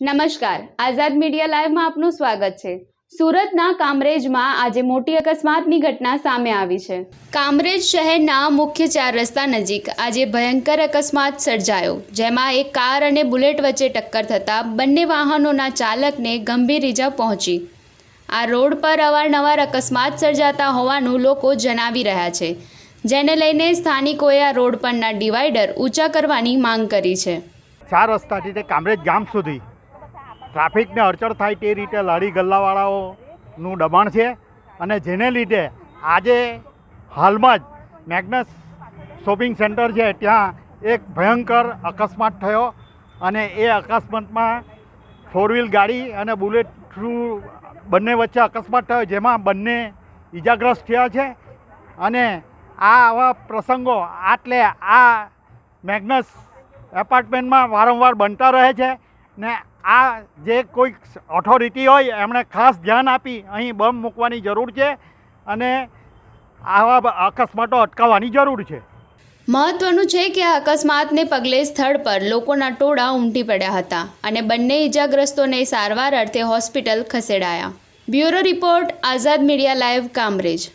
નમસ્કાર. આઝાદ મીડિયા લાઈવમાં આપનું સ્વાગત છે. સુરતના કામરેજમાં આજે મોટી અકસ્માતની ઘટના સામે આવી છે. કામરેજ શહેરના મુખ્ય ચાર રસ્તા નજીક આજે ભયંકર અકસ્માત સર્જાયો જેમાં એક કાર અને બુલેટ વચ્ચે ટક્કર થતાં બંને વાહનોના ચાલકને ગંભીર ઈજા પહોંચી. આ રોડ પર અવારનવાર અકસ્માત સર્જાતા હોવાનું લોકો જણાવી રહ્યા છે. જેને લઈને સ્થાનિકોએ આ રોડ પરના ડિવાઈડર ઊંચા કરવાની માંગ કરી છે. ચાર રસ્તાથી તે કામરેજ ગામ સુધી ટ્રાફિકને અડચણ થાય તે રીતે લારી ગલ્લાવાળાઓનું દબાણ છે અને જેને લીધે આજે હાલમાં જ મેગ્નસ શોપિંગ સેન્ટર છે, ત્યાં એક ભયંકર અકસ્માત થયો અને એ અકસ્માતમાં ફોર વ્હીલ ગાડી અને બુલેટ થ્રુ બંને વચ્ચે અકસ્માત થયો, જેમાં બંને ઈજાગ્રસ્ત થયા છે. અને આ આવા પ્રસંગો આટલે આ મેગ્નસ એપાર્ટમેન્ટમાં વારંવાર બનતા રહે છે ને આ જે કોઈક ઓથોરિટી હોય, એમણે ખાસ ધ્યાન આપી, અહીં બમ મૂકવાની જરૂર છે અને આવા અકસ્માતો અટકાવવાની જરૂર છે. મહત્વનું છે કે આ અકસ્માતને પગલે સ્થળ પર લોકોના ટોળા ઉમટી પડ્યા હતા અને બંને ઈજાગ્રસ્તોને સારવાર અર્થે હોસ્પિટલ ખસેડાયા. Bureau report, Azad media live, Kamrej.